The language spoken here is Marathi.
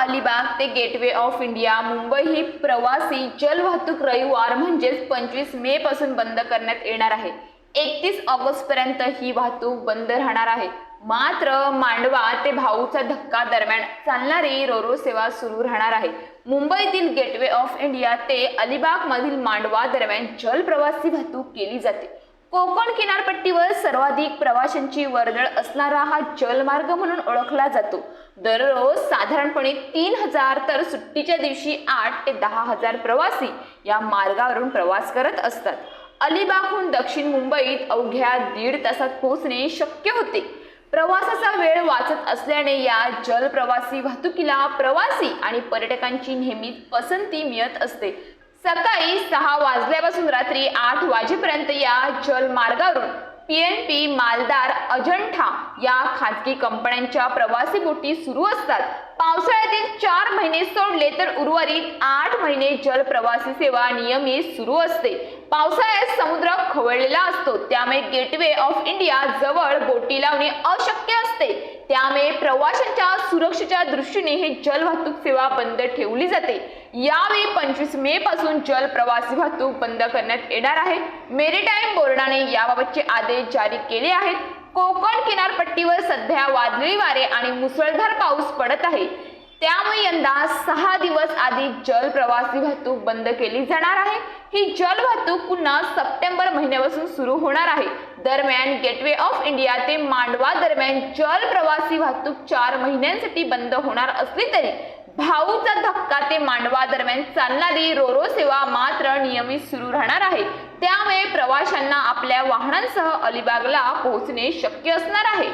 अलिबाग ते गेटवे ऑफ इंडिया मुंबई ही प्रवासी जलवाहतूक रविवार म्हणजेच पंचवीस मे पासून बंद करण्यात येणार आहे. एकतीस ऑगस्ट पर्यंत ही वाहतूक बंद राहणार आहे. मात्र मांडवा ते भाऊचा धक्का दरम्यान चालणारी रोरो सेवा सुरू राहणार आहे. मुंबईतील गेटवे ऑफ इंडिया ते अलिबाग मधील मांडवा दरम्यान जलप्रवासी वाहतूक केली जाते. कोकण किनारपट्टीवर सर्वाधिक प्रवाशांची वर्दळ असणारा हा जलमार्ग म्हणून ओळखला जातो. दररोज साधारणपणे तीन हजार तर सुट्टीच्या दिवशी आठ ते दहा हजार प्रवासी या मार्गावरून प्रवास करत असतात. अलिबागहून दक्षिण मुंबईत अवघ्या दीड तासात पोहोचणे शक्य होते. प्रवासाचा वेळ वाचत असल्याने या जलप्रवासी वाहतुकीला प्रवासी आणि पर्यटकांची नेहमीच पसंती मिळत असते. सकाळी सहा वाजल्यापासून रात्री आठ वाजेपर्यंत या जलमार्गावरून पीएनपी मालदार अजंठा या खाजगी कंपन्यांच्या प्रवासी बोटी सुरू असतात. पावसाळ्यातील चार महिने सोडले तर उर्वरित आठ महिने जलप्रवासी सेवा नियमित सुरू असते. पावसाळ्यात समुद्र खवळलेला असतो. त्यामुळे गेटवे ऑफ इंडिया जवळ बोटी लावणे अशक्य असते. त्यामुळे प्रवाशांच्या सुरक्षेच्या दृष्टीने हे जलवाहतूक सेवा बंद ठेवली जाते. यावेळी पंचवीस मे पासून जल प्रवासी वाहतूक बंद करण्यात येणार आहे. मेरीटाईम बोर्डाने याबाबतचे आदेश जारी केले आहेत. कोकण किनारपट्टीवर सध्या वादळी वारे आणि मुसळधार पाऊस पडत आहे. त्यामुळे यंदा सहा दिवस आधी जल प्रवासी वाहतूक बंद केली जाणार आहे. ही जल वाहतूक पुन्हा सप्टेंबर महिन्यापासून सुरू होणार आहे. दरम्यान गेटवे ऑफ इंडिया ते मांडवा दरम्यान जल प्रवासी वाहतूक चार महिन्यांसाठी बंद होणार असली तरी भाऊचा धक्का ते मांडवा दरम्यान चालणारी रोरो सेवा मात्र नियमित सुरू राहणार आहे. त्यामुळे प्रवाशांना आपल्या वाहनांसह अलिबागला पोहोचणे शक्य असणार आहे.